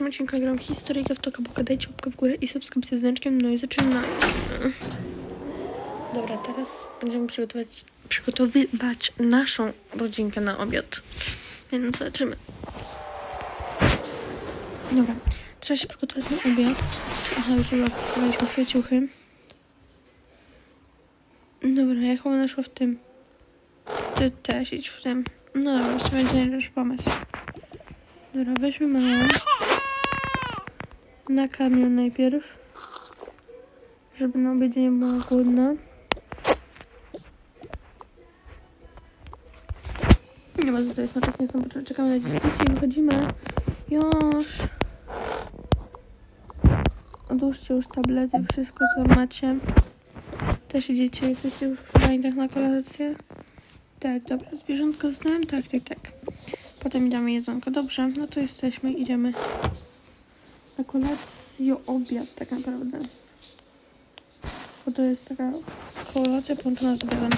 dzisiejszym odcinku gram historyjkę w Toka Boka. Dajcie łapkę w górę i subskrypcję z dzwoneczkiem. No i zaczynamy. Dobra, teraz będziemy przygotować, przygotowywać naszą rodzinkę na obiad. Więc zaczynamy. Dobra, trzeba się przygotować na obiad. Aha, już zapakowaliśmy swoje ciuchy. Dobra, jak ona szła w tym? Ty też idź w tym. No dobra, w sumie znajdziesz pomysł. Dobra, weźmy małą. Na kamień najpierw. Żeby na obiedzie nie była głodna. Nie ma tutaj smaczek, nie są potrzebne. Czekamy na dzieci i wychodzimy. Już. Odłóżcie już tablety, wszystko co macie. Też idziecie, jesteście już w tak na kolację. Tak, dobra, zwierzątko zdałem? Tak, tak, tak. Potem damy jedzonko. Dobrze, no to jesteśmy, idziemy na kolację, obiad tak naprawdę. Bo to jest taka kolacja połączona z obiadem.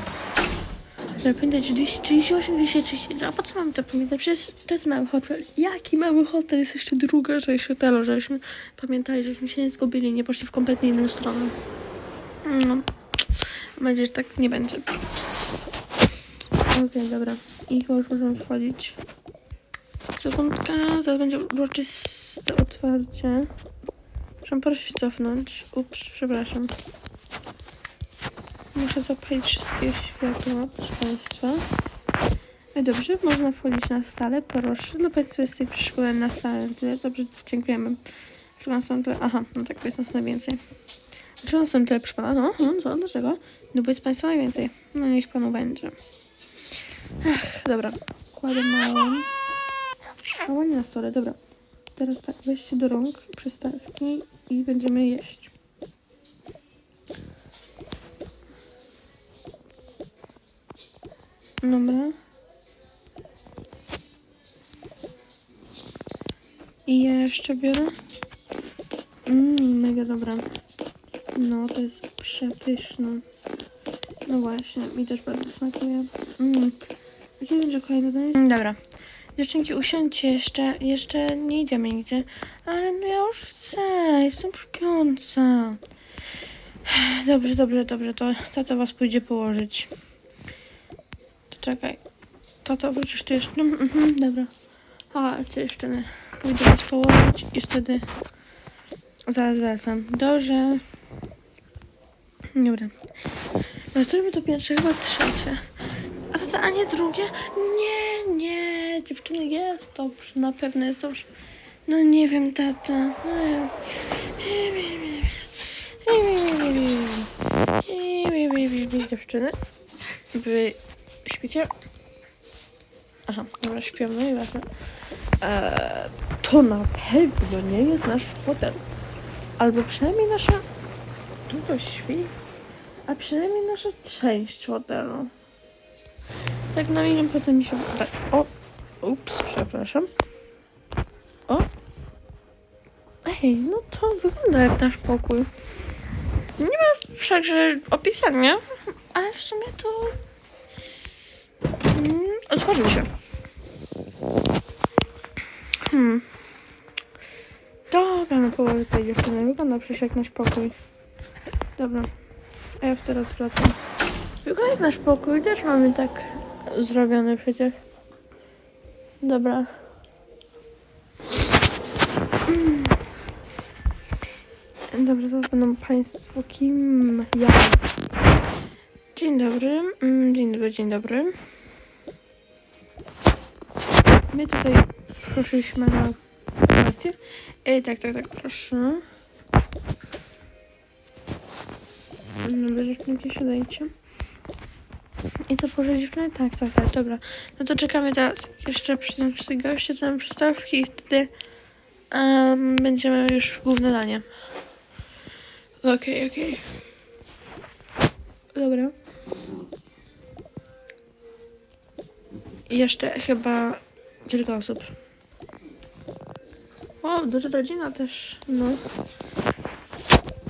Dobra, pamiętajcie, 238, 230. A po co mam to pamiętać? Przecież to jest mały hotel. Jaki mały hotel? Jest jeszcze druga część hotelu, żebyśmy pamiętali, żebyśmy się nie zgubili, nie poszli w kompletnie inną stronę. No. Mam nadzieję, że tak nie będzie. Okej, dobra. I chyba już możemy wchodzić. Sekundka, zaraz będzie uroczyste otwarcie. Muszę proszę się cofnąć. Ups, przepraszam. Muszę zapalić wszystkie światła, proszę Państwa. No dobrze, można wchodzić na salę, proszę. No Państwo jest tutaj na salę, tyle. Dobrze, dziękujemy. Nas tam tyle? Aha, no tak, jest nas najwięcej. Dlaczego tam tyle proszę Pana? No, no, co, dlaczego? No bo jest Państwa najwięcej. No niech Panu będzie. Ach, dobra. Kładę małą. Mała nie na stole, dobra. Teraz tak, weźcie do rąk przystawki i będziemy jeść. Dobra. I ja jeszcze biorę. Mmm, mega dobra. No, to jest przepyszne. No właśnie, mi też bardzo smakuje. Mmm. Jakie będzie kolejne danie? Dobra. Dziewczynki, usiądźcie jeszcze. Jeszcze nie idziemy nigdzie. Ale no ja już chcę. Jestem śpiąca. Dobrze, dobrze, dobrze. To tata was pójdzie położyć. To czekaj. Tato, wrócisz tu jeszcze? No, mhm, dobra. A, dziewczyny. Pójdę was położyć i wtedy zaraz wracam. Dobrze. Dobra. No, którym to pierwsze? Chyba trzecie. A tata, a nie drugie? Dziewczyny, jest dobrze, na pewno jest dobrze. No nie wiem, tata. No, ja- Dziewczyny, wy śpicie? Aha, dobra, śpią, no i ważne. Eee, to na pewno nie jest nasz hotel. Albo przynajmniej nasza... Tu ktoś śpi? A przynajmniej nasza część hotelu. Tak na milion procent mi się wydaje. O! Ups, przepraszam. O! Ej, no to wygląda jak nasz pokój. Nie ma wszakże opisania, ale w sumie to... Mm, otworzył się. Hmm. Dobra, no połowy tej dziewczyny. Wygląda przecież jak nasz pokój. Dobra. A ja teraz wracam. Wygląda jak nasz pokój. Też mamy tak zrobiony przecież. Dobra. Mm. Dobra, teraz będą Państwo kim? Ja. Dzień dobry. Mm, Dzień dobry, dzień dobry. My tutaj prosiliśmy na kolację. E, tak, tak, tak, proszę. Dobra, rzeczywiście siadajcie. I co, położyć dziewczyny? Tak, tak, tak, dobra. No to czekamy teraz. Jeszcze przyjdą wszyscy goście, nam przystawki i wtedy em, będziemy już główne danie. Okej, okej. Dobra. I jeszcze chyba kilka osób. O, duża rodzina też, no.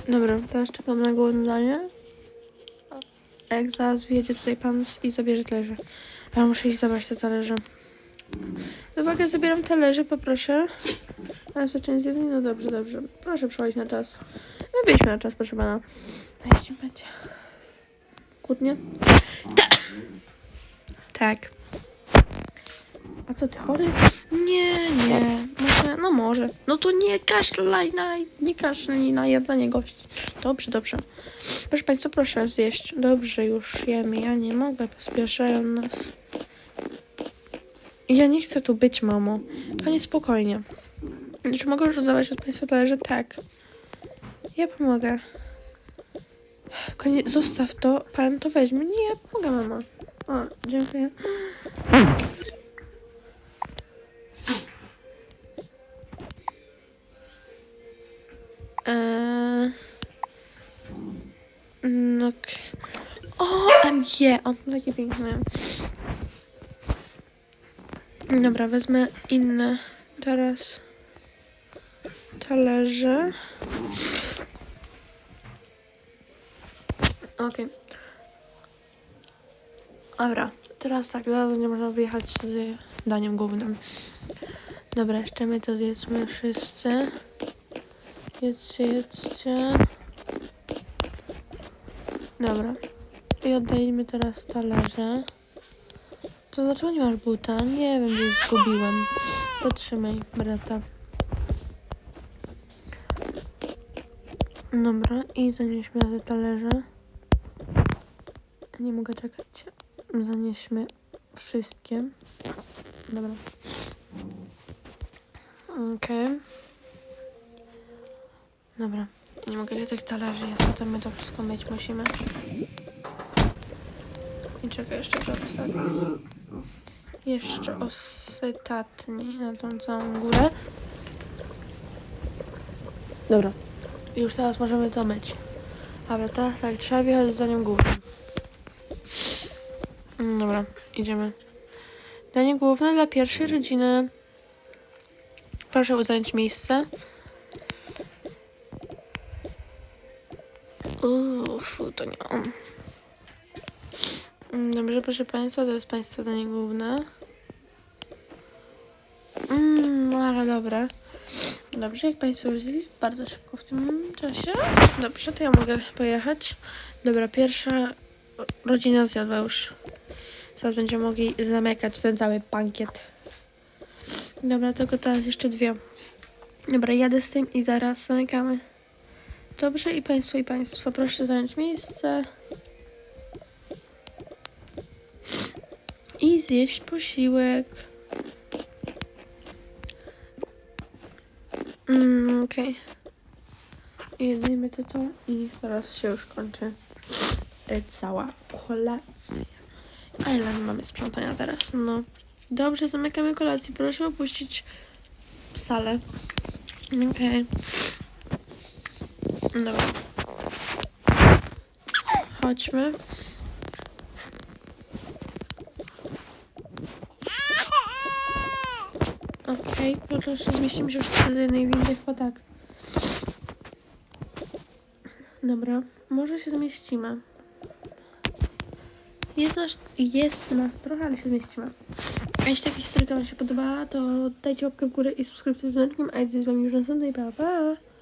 Dobra, teraz czekam na główne danie. Jak zaraz wyjedzie tutaj pan z- i zabierze talerze. Ja muszę iść zabrać te talerze. Uwaga, zabieram talerze, poproszę. A co część zjedzeń? No dobrze, dobrze. Proszę przychodzić na czas. My byliśmy na czas, proszę pana. A jeśli będzie. Kłótnie? Tak. Tak. A co ty chory? Nie, nie. Może, no może. No to nie kaszlaj na, nie kaszlaj na jedzenie gości. Dobrze, dobrze. Proszę Państwa, proszę zjeść. Dobrze, już jemy. Ja nie mogę, pospieszają nas. Ja nie chcę tu być, mamo. Panie, spokojnie. Czy mogę już rozdawać od Państwa talerze? Tak. Ja pomogę. Zostaw to. Pan to weźmie. Nie, ja pomogę, mamo. O, dziękuję. Eee... No. k- O, MG! On takie piękne. Dobra, wezmę inne teraz talerze. Okej. Dobra, teraz tak, zaraz będzie można wyjechać z daniem głównym. Dobra, jeszcze my to zjedzmy wszyscy. Jedzcie, jedzcie. Dobra. I oddajmy teraz talerze. To dlaczego nie masz buta? Nie wiem, gdzie zgubiłem. Potrzymaj, brata. Dobra, i zanieśmy na te talerze. Nie mogę czekać. Zanieśmy wszystkie. Dobra. Okej. Dobra. Nie mogę, ile tych talerzy jest, potem my to wszystko myć musimy. I czekaj, jeszcze to ostatni. Jeszcze ostatni na tą całą górę. Dobra. Już teraz możemy to myć. Ale teraz tak, trzeba wjechać za nią głównym. Mm, Dobra, idziemy. Danie główne dla pierwszej rodziny. Proszę zająć miejsce. Uff, to nie mam. Mm, Dobrze, proszę Państwa, to jest Państwa danie główne. Mm, ale dobra. Dobrze, jak Państwo widzieli, bardzo szybko w tym czasie. Dobrze, to ja mogę pojechać. Dobra, pierwsza rodzina zjadła już. Zaraz będziemy mogli zamykać ten cały pankiet. Dobra, tylko teraz jeszcze dwie. Dobra, jadę z tym i zaraz zamykamy. Dobrze, i Państwo, i Państwo, proszę zająć miejsce. I zjeść posiłek. Mm, okej. Okay. Jedzymy to i zaraz się już kończy e, cała kolacja. A ile my mamy sprzątania teraz? No. Dobrze, zamykamy kolację. Proszę opuścić salę. Okej. Dobra. Chodźmy. Okej, okay, proszę, zmieścimy się wszyscy do jednej windy, chyba tak. Dobra, może się zmieścimy. Jest nas, jest nas trochę, ale się zmieścimy. A jeśli taka historia Wam się podobała, to dajcie łapkę w górę i subskrypcję z dzwonkiem, a ja z Wami już następnej, pa pa!